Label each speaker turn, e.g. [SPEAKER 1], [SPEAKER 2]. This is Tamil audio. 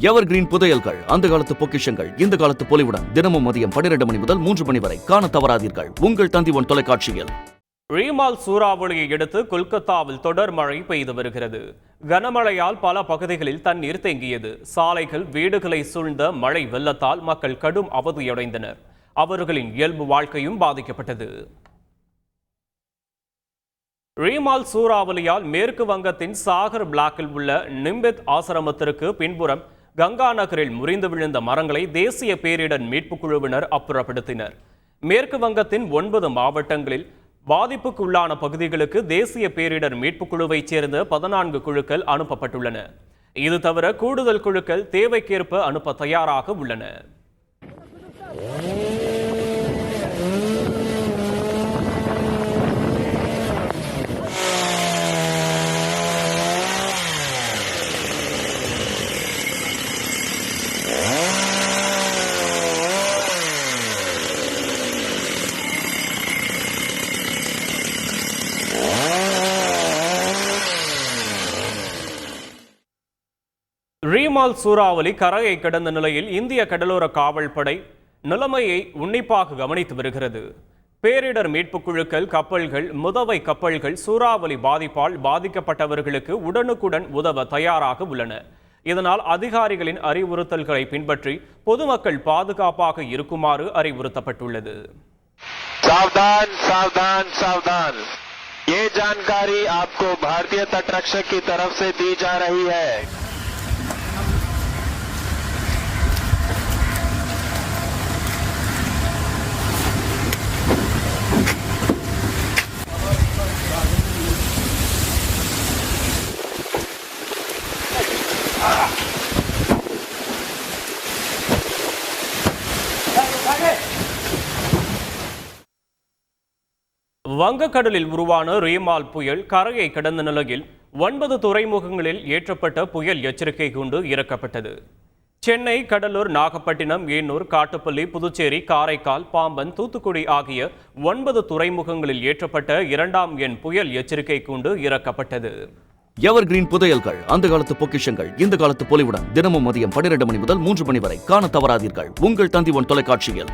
[SPEAKER 1] எவர் கிரீன் புதையல்கள் அந்த காலத்து பொக்கிஷங்கள் இந்த காலத்து பொலிவுடன் தினமும் மதியம் பன்னிரண்டு மணி முதல் மூன்று மணி வரை காண தவறாதீர்கள். உங்கள் தந்தி ஒன் தொலைக்காட்சியில்.
[SPEAKER 2] ரீமால் சூறாவளியை அடுத்து கொல்கத்தாவில் தொடர் மழை பெய்து வருகிறது. கனமழையால் பல பகுதிகளில் தண்ணீர் தேங்கியது. சாலைகள் வீடுகளை சூழ்ந்த மழை வெள்ளத்தால் மக்கள் கடும் அவதியடைந்தனர். அவர்களின் இயல்பு வாழ்க்கையும் பாதிக்கப்பட்டது. ரீமால் சூறாவளியால் மேற்கு வங்கத்தின் சாகர் பிளாக்கில் உள்ள நிம்பெத் ஆசிரமத்திற்கு பின்புறம் கங்கா நகரில் முறிந்து விழுந்த மரங்களை தேசிய பேரிடர் மீட்புக் குழுவினர் அப்புறப்படுத்தினர். மேற்கு வங்கத்தின் ஒன்பது மாவட்டங்களில் பாதிப்புக்குள்ளான பகுதிகளுக்கு தேசிய பேரிடர் மீட்புக் குழுவைச் சேர்ந்த பதினான்கு குழுக்கள் அனுப்பப்பட்டுள்ளன. இது தவிர கூடுதல் குழுக்கள் தேவைக்கேற்ப அனுப்ப தயாராக உள்ளன. ரீமால் சூறாவளி கரையை கடந்த நிலையில் இந்திய கடலோர காவல் படை நிலைமையை உன்னிப்பாக கவனித்து வருகிறது பேரிடர் மீட்புக் குழுக்கள் கப்பல்கள் முதவை கப்பல்கள் சூறாவளி பாதிப்பால் பாதிக்கப்பட்டவர்களுக்கு உடனுக்குடன் உதவ தயாராக உள்ளன இதனால் அதிகாரிகளின் அறிவுறுத்தல்களை பின்பற்றி பொதுமக்கள் பாதுகாப்பாக இருக்குமாறு அறிவுறுத்தப்பட்டுள்ளது
[SPEAKER 3] सावधान सावधान सावधान ये जानकारी आपको भारतीय तटरक्षक की तरफ से दी जा रही है
[SPEAKER 2] வங்கக்கடலில் உருவான ரீமால் புயல் கரையை கடந்த நிலையில் ஒன்பது துறைமுகங்களில் ஏற்றப்பட்ட புயல் எச்சரிக்கை கூண்டு இறக்கப்பட்டது. சென்னை கடலூர் நாகப்பட்டினம் ஏனூர் காட்டுப்பள்ளி புதுச்சேரி காரைக்கால் பாம்பன் தூத்துக்குடி ஆகிய ஒன்பது துறைமுகங்களில் ஏற்றப்பட்ட இரண்டாம் எண் புயல் எச்சரிக்கை கூண்டு இறக்கப்பட்டது.
[SPEAKER 1] எவர் கிரீன் புதையல்கள் அந்த காலத்து பொக்கிஷங்கள் இந்த காலத்து பொலிவுடன் தினமும் மதியம் பன்னிரண்டு மணி முதல் மூன்று மணி வரை காண தவறாதீர்கள். உங்கள் தந்தி ஒன் தொலைக்காட்சியில்.